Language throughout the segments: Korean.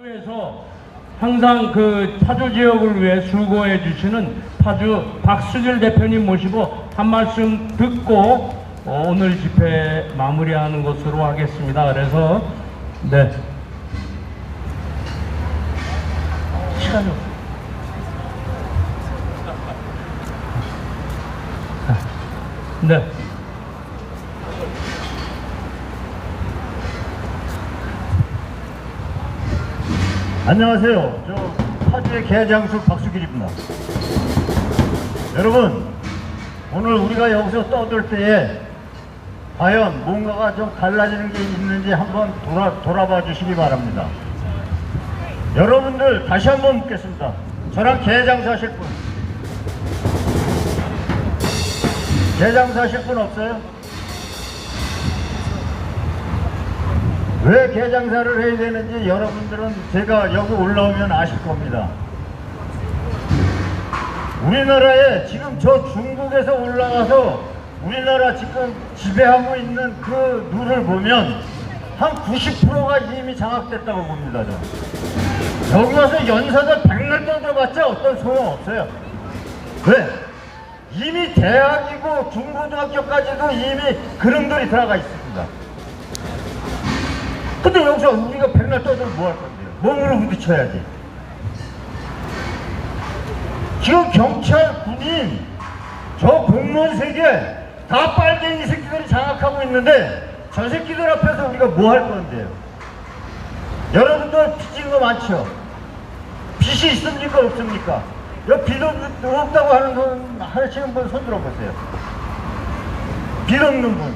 파주에서 항상 그 파주 지역을 위해 수고해 주시는 파주 박수길 대표님 모시고 한 말씀 듣고 어, 오늘 집회 마무리하는 것으로 하겠습니다. 그래서 네 시간이 없어요. 네. 안녕하세요. 저 파주의 개장수 박수길입니다. 여러분, 오늘 우리가 여기서 떠들 때에 과연 뭔가가 좀 달라지는 게 있는지 한번 돌아, 돌아봐 주시기 바랍니다. 여러분들 다시 한번 묻겠습니다. 저랑 개장사 하실 분? 개장사 하실 분 없어요? 왜 개장사를 해야 되는지 여러분들은 제가 여기 올라오면 아실 겁니다. 우리나라에 지금 저 중국에서 올라가서 우리나라 지금 지배하고 있는 그 룰을 보면 한 90%가 이미 장악됐다고 봅니다. 저. 여기 와서 연사들 백날 떠들어봤자 어떤 소용 없어요. 왜? 이미 대학이고 중고등학교까지도 이미 그놈들이 들어가 있습니다. 근데 여기서 우리가 백날 떠들면 뭐 할 건데요? 몸으로 부딪혀야지. 지금 경찰, 군인, 저 공무원 세계 다 빨갱이 새끼들이 장악하고 있는데 저 새끼들 앞에서 우리가 뭐 할 건데요? 여러분들 빚진 거 많죠? 빚이 있습니까? 없습니까? 여기 빚 없- 없다고 하는 분, 하시는 분 손 들어 보세요. 빚 없는 분.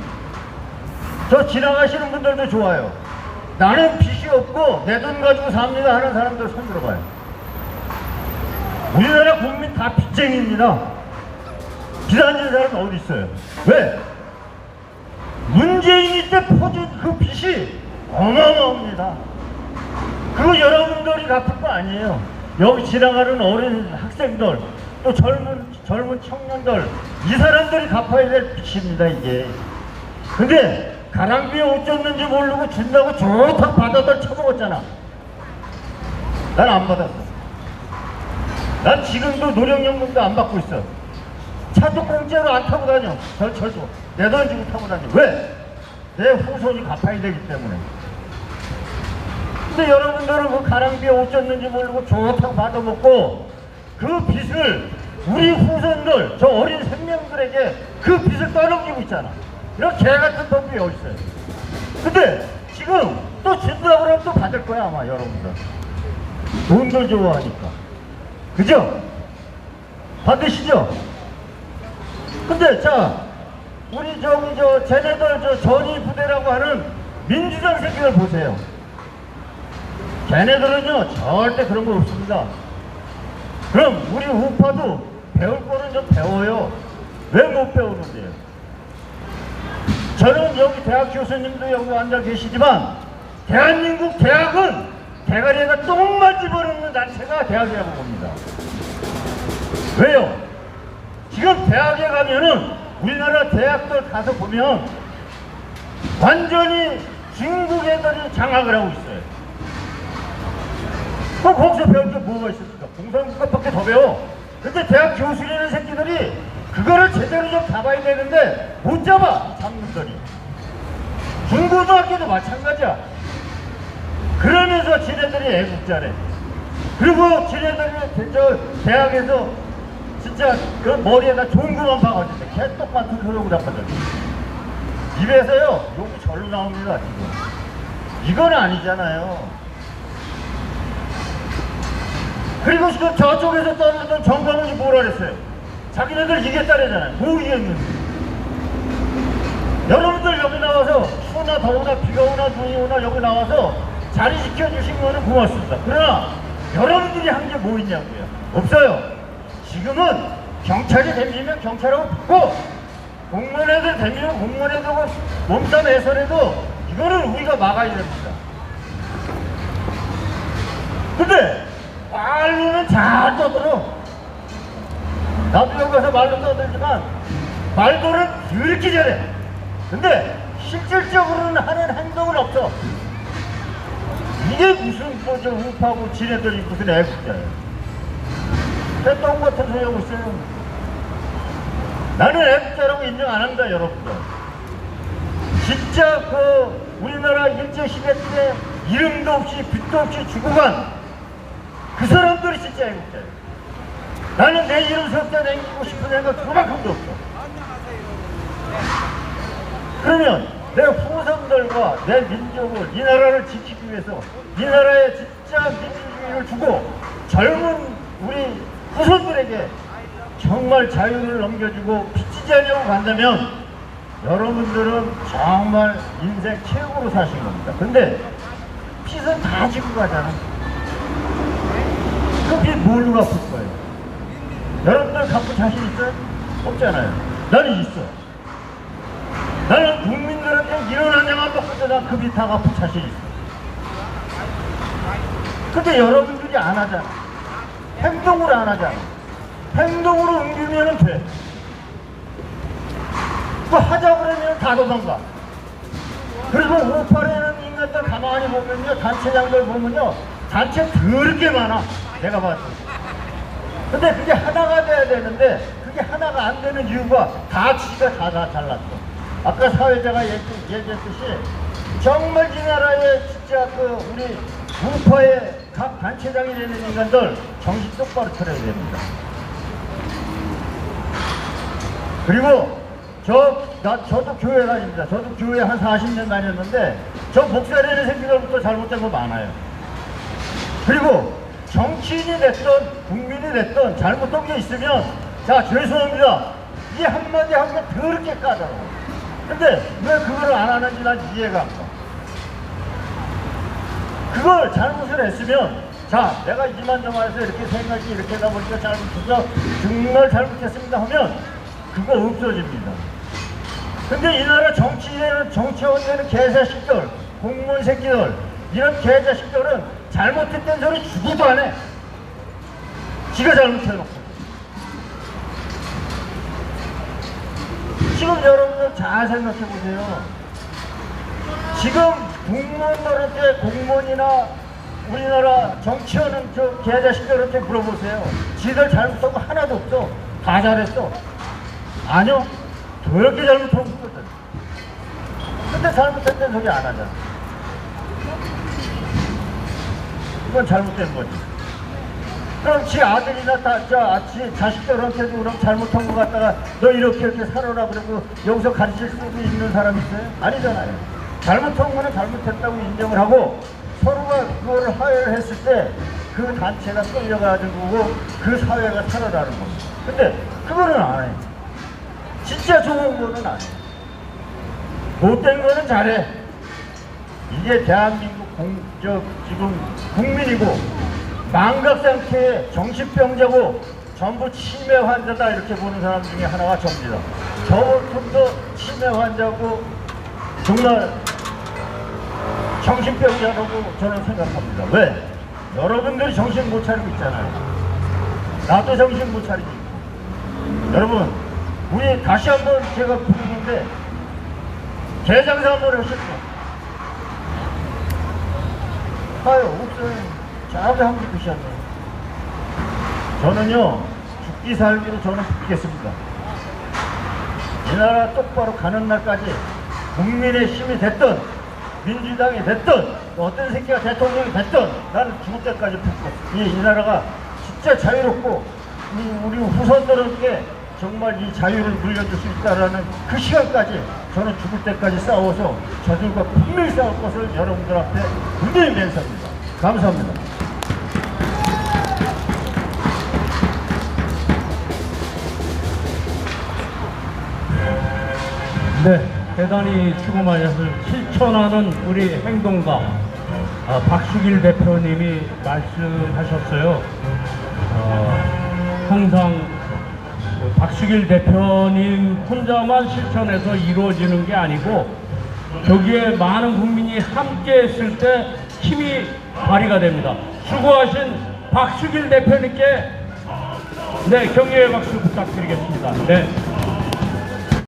저 지나가시는 분들도 좋아요. 나는 빚이 없고 내 돈 가지고 삽니다 하는 사람들 손 들어봐요. 우리나라 국민 다 빚쟁이입니다. 빚안 지는 사람은 어디 있어요? 왜? 문재인이 때 퍼준 그 빚이 어마어마합니다. 그거 여러분들이 갚을 거 아니에요. 여기 지나가는 어린 학생들, 또 젊은, 젊은 청년들, 이 사람들이 갚아야 될 빚입니다, 이게. 근데 가랑비에 옷 줬는지 모르고 준다고 좋다고 받아들 쳐먹었잖아. 난 안 받았어. 난 지금도 노령연금도 안 받고 있어. 차도 공짜로 안 타고 다녀. 절, 절도. 내 돈 주고 타고 다녀. 왜? 내 후손이 갚아야 되기 때문에. 근데 여러분들은 그 가랑비에 옷 줬는지 모르고 좋다고 받아먹고 그 빚을 우리 후손들, 저 어린 생명들에게 그 빚을 떠넘기고 있잖아. 이런 개 같은 놈들이 어디 있어요? 근데 지금 또 준다고 그러면 또 받을 거야 아마 여러분들. 돈들 좋아하니까. 그죠? 받으시죠? 근데 자 우리 저기 저 쟤네들 저 전위 부대라고 하는 민주당 새끼들 보세요. 걔네들은요 절대 그런 거 없습니다. 그럼 우리 우파도 배울 거는 좀 배워요. 왜 못 배우는데요? 저는 여기 대학 교수님도 여기 앉아 계시지만 대한민국 대학은 대가리에다 똥만 집어넣는 자체가 대학이라고 봅니다. 왜요? 지금 대학에 가면은 우리나라 대학들 가서 보면 완전히 중국 애들이 장악을 하고 있어요. 그 거기서 배울 게 뭐가 있습니까? 공산국가밖에 더 배워. 근데 대학 교수라는 새끼들이 그거를 제대로 좀 잡아야 되는데 못 잡아, 이 장군들이. 중고등학교도 마찬가지야. 그러면서 지네들이 애국자래. 그리고 지네들이 저 대학에서 진짜 그 머리에다 종구만 박아주세 개떡 같은 그러고 잡아줘. 입에서요 욕이 절로 나옵니다 지금. 이건 아니잖아요. 그리고 지금 저쪽에서 떠들던 정광훈이 뭐라 그랬어요? 자기네들 이겼다래잖아요. 뭐 이겼는데? 여러분들 여기 나와서 추우나 더우나 비가 오나 눈이 오나 여기 나와서 자리 지켜주신 거는 고맙습니다. 그러나 여러분들이 한 게 뭐 있냐고요? 없어요. 지금은 경찰이 댐비면 경찰하고 붙고 공무원 애들 댐비면 공무원 애들하고 몸싸움 해설해도 이거는 우리가 막아야 됩니다. 근데 말로는 잘 떠들어. 나도 여기 가서 말로 떠들지만 말도는 이렇게 잘해. 근데 실질적으로는 하는 행동은 없어. 이게 무슨 뭐저 우파고 지네들이 무슨 애국자예요. 똥 같은 소리 하고 있어요. 나는 애국자라고 인정 안 한다 여러분들. 진짜 그 우리나라 일제시대 때 이름도 없이 빛도 없이 죽어간 그 사람들이 진짜 애국자예요. 내 이름 석자 남기고 싶은 생각 그만큼도 없어. 그러면 내 후손들과 내 민족을 이 나라를 지키기 위해서 이 나라에 진짜 민주주의를 주고 젊은 우리 후손들에게 정말 자유를 넘겨주고 비치지 않려고 간다면 여러분들은 정말 인생 최고로 사신 겁니다. 근데 빚은 다 지고 가잖아. 그게 뭘로 갚을 거예요? 여러분들 갚을 자신 있어요? 없잖아요. 나는 있어. 나는 국민들한테 받고도 난그 빚다 갚을 자신 있어. 근데 여러분들이 안 하잖아. 행동으로 안 하잖아. 행동으로 옮기면 돼. 뭐 하자 그러면 다 도망가. 그리고 오팔에는 인간들 가만히 보면요. 단체장들 보면요. 단체 더럽게 많아. 내가 봤을 때. 근데 그게 하나가 돼야 되는데 그게 하나가 안 되는 이유가 다 지가 다, 다 잘났어. 아까 사회자가 얘기- 얘기했듯이 정말 이 나라에 진짜 그 우리 우파의 각 단체장이 되는 인간들 정신 똑바로 차려야 됩니다. 그리고 저, 나, 저도 교회 다닙니다. 저도 교회 한 40년 다녔는데 저 목사되는 새끼들부터 잘못된 거 많아요. 그리고 정치인이 됐든 국민이 됐든 잘못한 게 있으면 자 죄송합니다. 이 한마디 하면 더럽게 까다로워. 근데 왜 그거를 안 하는지 난 이해가 안 가. 그걸 잘못을 했으면 자 내가 이만저만해서 이렇게 생각이 이렇게 하다 보니까 잘못해서 정말 잘못했습니다 하면 그거 없어집니다. 근데 이 나라 정치인에는 정치원 되는 개자식들, 공무원 새끼들, 이런 개자식들은 잘못했던 소리 죽어도 안 해. 지가 잘못해놓고. 지금 여러분들 잘 생각해 보세요. 지금 공무원들한테 공무원이나 우리나라 정치원은 저 개자식들한테 물어보세요. 지들 잘못한 거 하나도 없어. 다 잘했어. 아니요. 더럽게 잘못하고 있거든. 근데 잘못했다는 소리 안 하잖아. 이건 잘못된 거지. 그럼 지 아들이나 다, 자, 지 자식들한테도 그럼 잘못한 거 갖다가 너 이렇게 이렇게 살아라 그러고 여기서 가르칠 수 있는 사람 있어요? 아니잖아요. 잘못한 거는 잘못했다고 인정을 하고 서로가 그거를 화해를 했을 때 그 단체가 끌려가지고 그 사회가 살아나는 겁니다. 근데 그거는 안 해요. 진짜 좋은 거는 안 해. 못된 거는 잘해. 이게 대한민국 공, 저, 지금 국민이고 망각 상태에 정신병자고 전부 치매 환자다 이렇게 보는 사람 중에 하나가 접니다. 저 같은도 치매 환자고 정말 정신병자라고 저는 생각합니다. 왜? 여러분들이 정신 못 차리고 있잖아요. 나도 정신 못 차리고 있고. 여러분, 우리 다시 한번 제가 부르는데 개장사 한번 하셨죠? 아유, 없어요. 저기 한번 드셨네. 저는요, 죽기 살기로 저는 붙겠습니다. 이 나라 똑바로 가는 날까지 국민의 힘이 됐든 민주당이 됐든 어떤 새끼가 대통령이 됐든 나는 죽을 때까지 붙고 이, 이 나라가 진짜 자유롭고 이 우리 후손들에게 정말 이 자유를 물려줄 수 있다라는 그 시간까지 저는 죽을 때까지 싸워서 저들과 분명히 싸울 것을 여러분들 앞에 분명히 맹세합니다. 감사합니다. 네, 대단히 많으셨을 실천하는 우리 행동가 어, 박수길 대표님이 말씀하셨어요. 어, 항상 그 박수길 대표님 혼자만 실천해서 이루어지는 게 아니고 저기에 많은 국민이 함께 했을 때 힘이 발휘가 됩니다. 수고하신 박수길 대표님께 네, 경의의 박수 부탁드리겠습니다. 네.